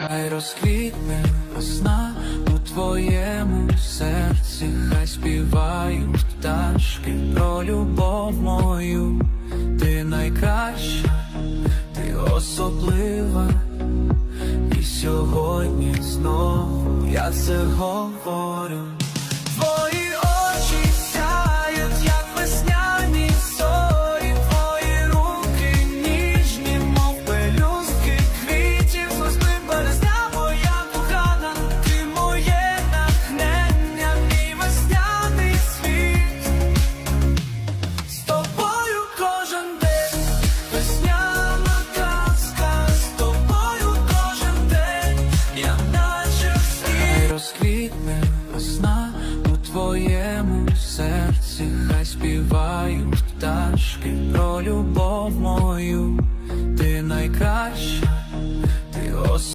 Хай розквітне весна у твоєму серці, хай співають пташки про любов мою, ти найкраща, ти особлива, і сьогодні знову я це говорю. весна у твоєму серці, хай співають пташки про любов мою, ти найкраща, ти ос.